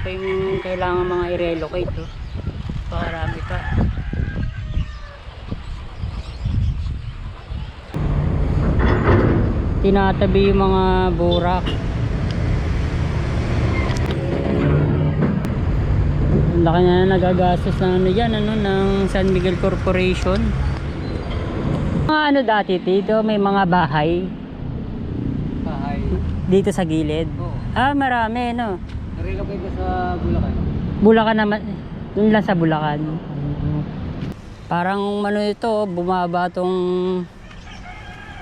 pa yung kailangan mga i-relocate. Oh. Pakarami pa. Tinatabi yung mga burak. Ang laki na nagagastos ng ano yan, ano, ng San Miguel Corporation. Mga ano dati dito, may mga bahay Bahay. dito sa gilid. Oo. Ah, marami, no? Narelocate ka sa Bulacan. Bulacan naman, dun lang sa Bulacan. Parang ano ito, bumaba tong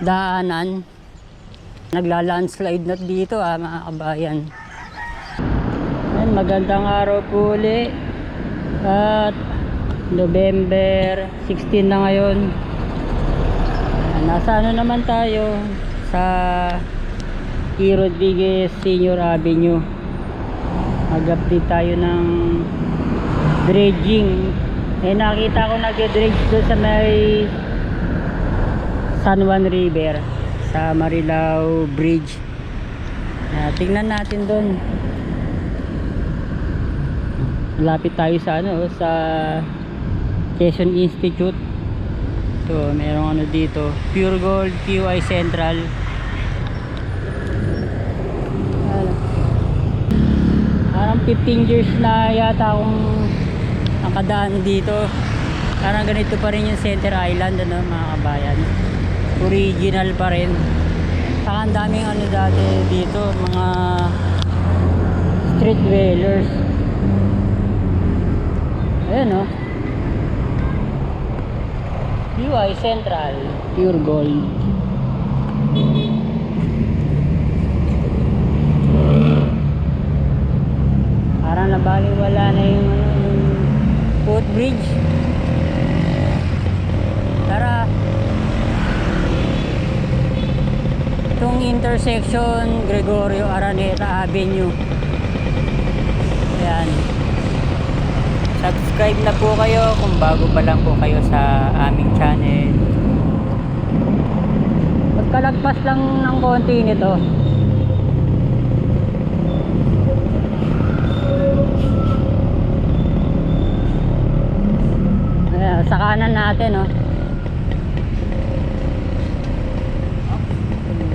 daanan. Nagla-landslide na dito ah, mga kabayan. Ayan, magandang araw po uli. At November 16 na ngayon. Nasa ano naman tayo sa E. Rodriguez Senior Avenue. Mag-update tayo ng dredging. Eh nakita ko nag-dredge doon sa may San Juan River sa Marilao Bridge. Ah, tingnan natin doon. Lapit tayo sa ano sa Quezon Institute. So, merong ano dito, Pure Gold QI Central. Ayan. Parang 15 years na yata akong nakadaan dito. Parang ganito pa rin yung Center Island ano mga kabayan. Original pa rin. Ang daming ano dati dito, mga street dwellers. Ayan oh. UI Central, Pure Gold. Nabaliwala na yung ano, yung footbridge. Tara. Itong intersection Gregorio Araneta Avenue. Ayan. Subscribe na po kayo kung bago pa lang po kayo sa aming channel. Pagkalagpas lang ng konti nito, Ayan, sa kanan natin, oh.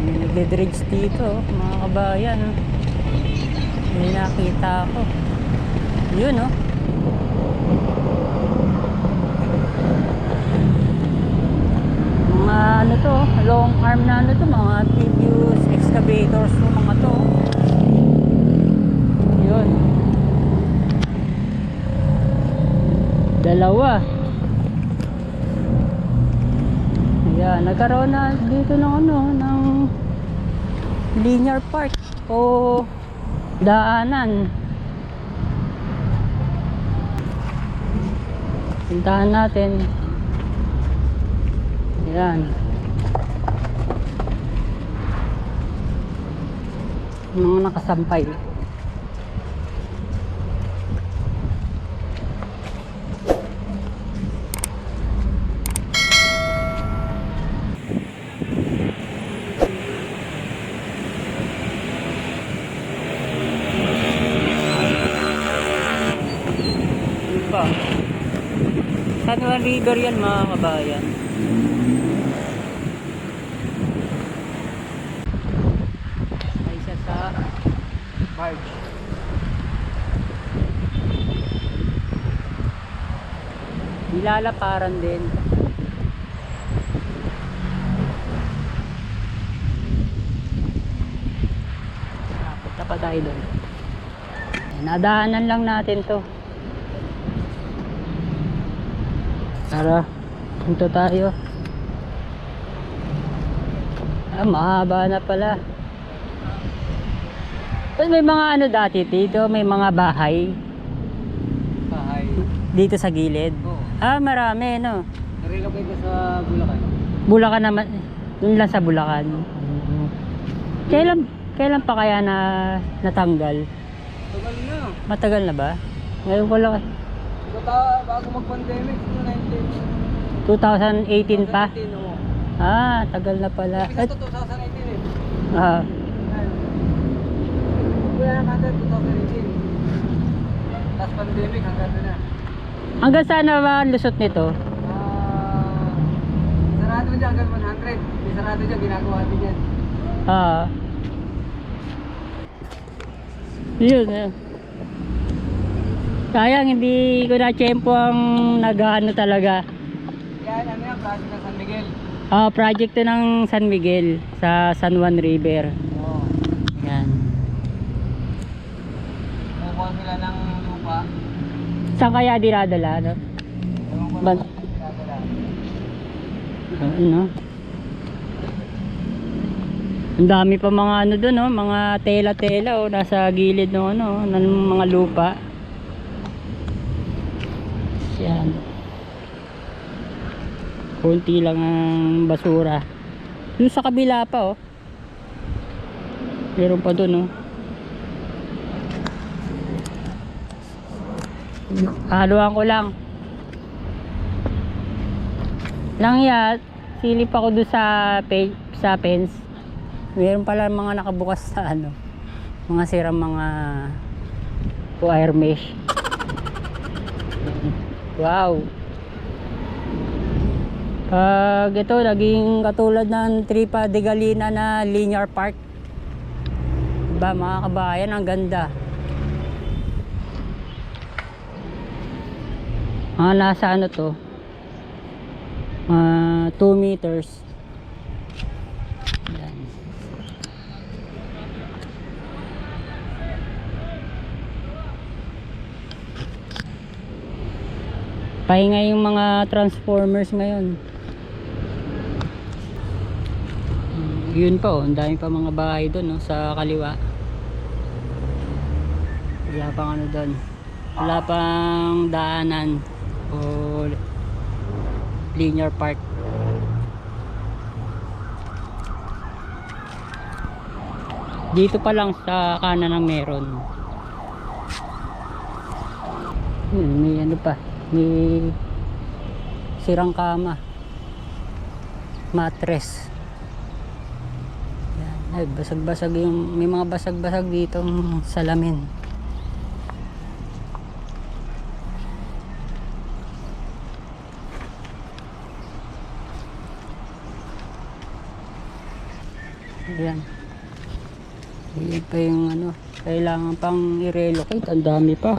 May nagde-dredge dito, oh, mga kabayan. Oh. May nakita ako. Yun, oh. Mga ano to, long arm na ano to, mga previous excavators to, mga to. oh. Yun. Dalawa. Ayan, nagkaroon na dito ng ano, ng linear park o daanan. Puntahan natin. Ayan. Mga nakasampay. Yun pa. San Juan River yan mga kabayan. Ay isa sa Barge. nilalaparan din. Punta pa tayo doon. Nadaanan lang natin to. Tara, punta tayo. Ah, mahaba na pala. Tapos may mga ano dati dito, may mga bahay Bahay. dito sa gilid. Oo. Ah, marami, no? Narelocate ka sa Bulacan. Bulacan naman, dun lang sa Bulacan. Kailan, kailan pa kaya na natanggal? Tagal na. Matagal na ba? Ngayon ko lang, Bata, bago mag-pandemic, 2019. 2018 pa? 2019, oo. Ah, tagal na pala. Kasi Eh, ito 2018 eh. ah. Wala na natin 2018. pandemic hanggang na. Hanggang saan na ba ang lusot nito? Ah, sarado dyan hanggang 100. May sarado dyan, ginagawa din yan. Ah. Yun eh. Sayang hindi ko na tiyempo ang nagano talaga. Yan, ano yan, project ng San Miguel. Ah, project to ng San Miguel sa San Juan River. Oo. Yan. Kumukuha sila ng lupa. Saan kaya dinadala, no? Ban- dinadala. Ano? Ang dami pa mga ano doon, no? Mga tela-tela, oh, nasa gilid ng ano, ng mga lupa. Yan. Kunti lang ang basura. Doon sa kabila pa, oh. Meron pa doon, oh. Haluan ko lang. Lang ya, silip ako doon sa sa fence. Meron pala mga nakabukas sa ano, mga sirang mga wire mesh. Wow. Pag ito, naging katulad ng Tripa de Galina na linear park. Diba mga kabayan, ang ganda. Mga nasa ano to, mga 2 meters. Yan. Pahinga yung mga transformers ngayon. Yun pa oh, ang dami pa mga bahay doon no, sa kaliwa. Wala pang ano doon. Wala pang daanan o linear park. Dito pa lang sa kanan ng meron. Yun, may ano pa, may sirang kama. Mattress. Yan, ay basag-basag yung, may mga basag-basag dito salamin. Ayan. Ayan pa yung ano, kailangan pang i-relocate. Ang dami pa.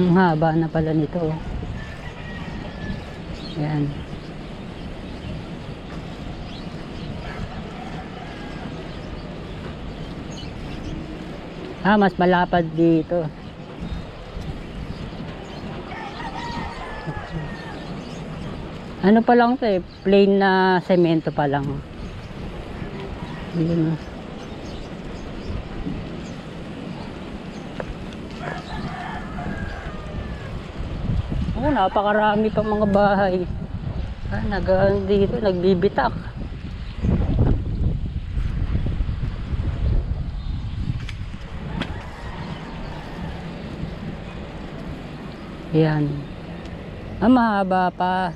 Ang haba na pala nito. oh. Ayan. Ah, mas malapad dito. Ano pa lang to eh, plain na semento pa lang. Yun napakarami pa mga bahay. Ah, nag dito, nagbibitak. Yan. Ah, mahaba pa.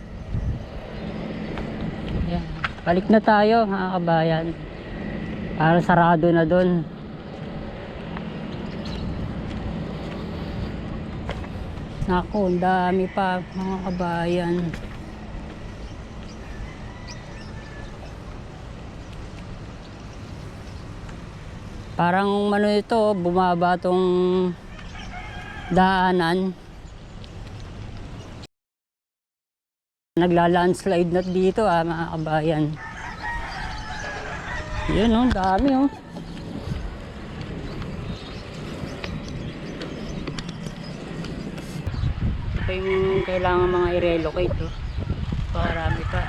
Yan. Balik na tayo, mga kabayan. Para sarado na doon. Naku, ang dami pa mga kabayan. Parang ano ito, bumaba tong daanan. Nagla-landslide na dito ah, mga kabayan. Yun oh, dami oh. Ito yung kailangan mga i-relocate oh. Pakarami pa.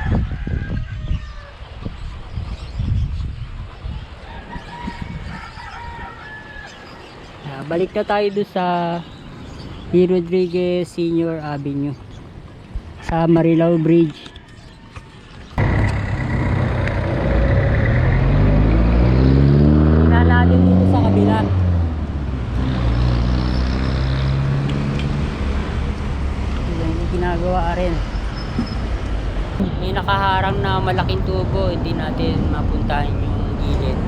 Ah, balik na tayo doon sa P. Rodriguez Senior Avenue sa Marilao Bridge. May nakaharang na malaking tubo, hindi natin mapuntahan yung gilid.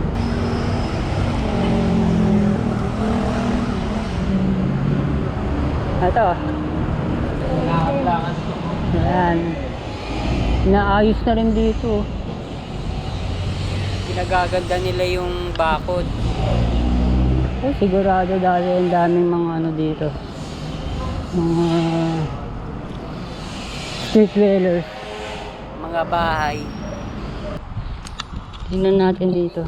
Ito. Ayan. Inaayos na rin dito. Pinagaganda nila yung bakod. Oh, sigurado dahil ang daming mga ano dito. Mga street dwellers. Mga bahay. Tingnan natin dito.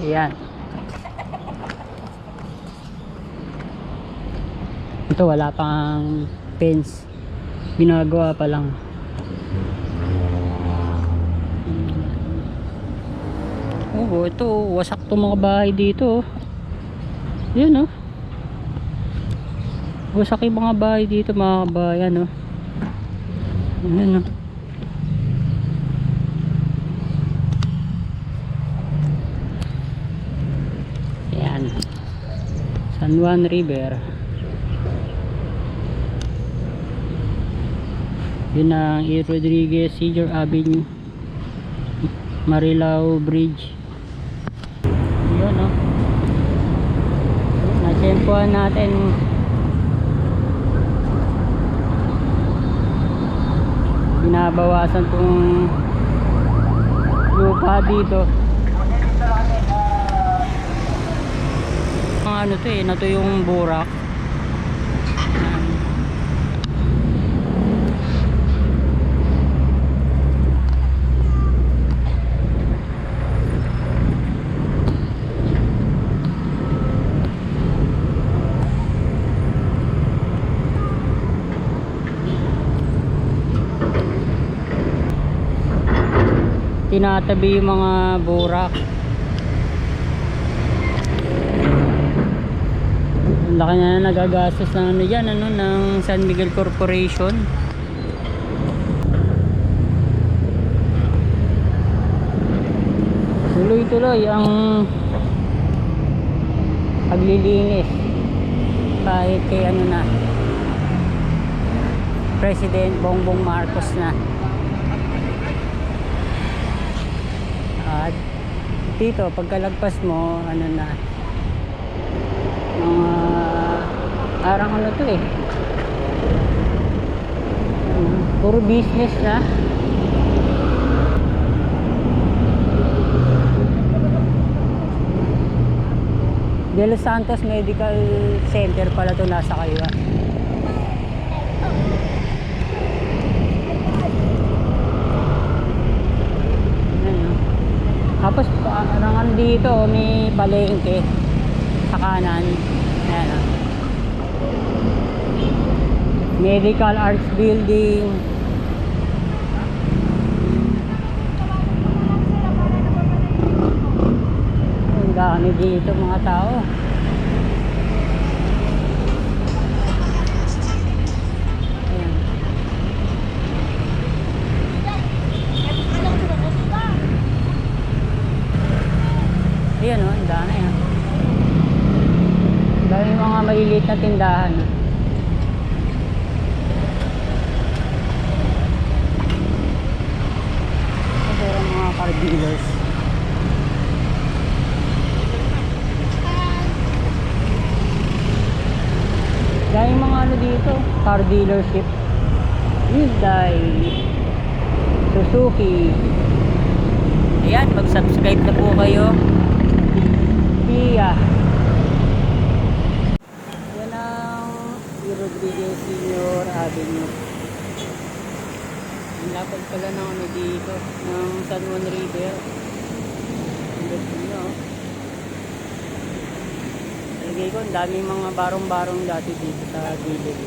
Ayan. Ito wala pang fence. Ginagawa pa lang. Oo, ito. Wasak to mga bahay dito. Oh. Yan oh. Wasak yung mga bahay dito mga kabayan oh. Yan oh. Yan. San Juan River. Yun ang E. Rodriguez Senior Avenue. Marilao Bridge. Yun no. Natsempuhan natin binabawasan tong lupa dito. Ano to eh, na to yung burak. Ayan. Tinatabi yung mga burak. Ang laki na nagagastos ng ano yan ano ng San Miguel Corporation. Tuloy tuloy ang paglilinis kahit kay ano na President Bongbong Marcos na At dito, pagkalagpas mo, ano na, mga, parang ano to eh. Puro business na. De Los Santos Medical Center pala to nasa kaliwa. Ayan, oh. Tapos ano dito, may palengke sa kanan. Ayan o. Medical Arts Building. Ang dami dito mga tao. Ayan o, ang dami ah. Ang dami mga maliliit na tindahan. ah. Ito ang mga car dealers. Dahil mga ano dito, car dealership. Hyundai, Suzuki. Ayan, mag-subscribe na po kayo. Kia. Yan ang E. Rodriguez Senior Avenue. Ang lapad pala ng ano dito, ng San Juan River. Ang ganda nyo. Talagay ko, ang daming mga barong-barong dati dito sa gilid.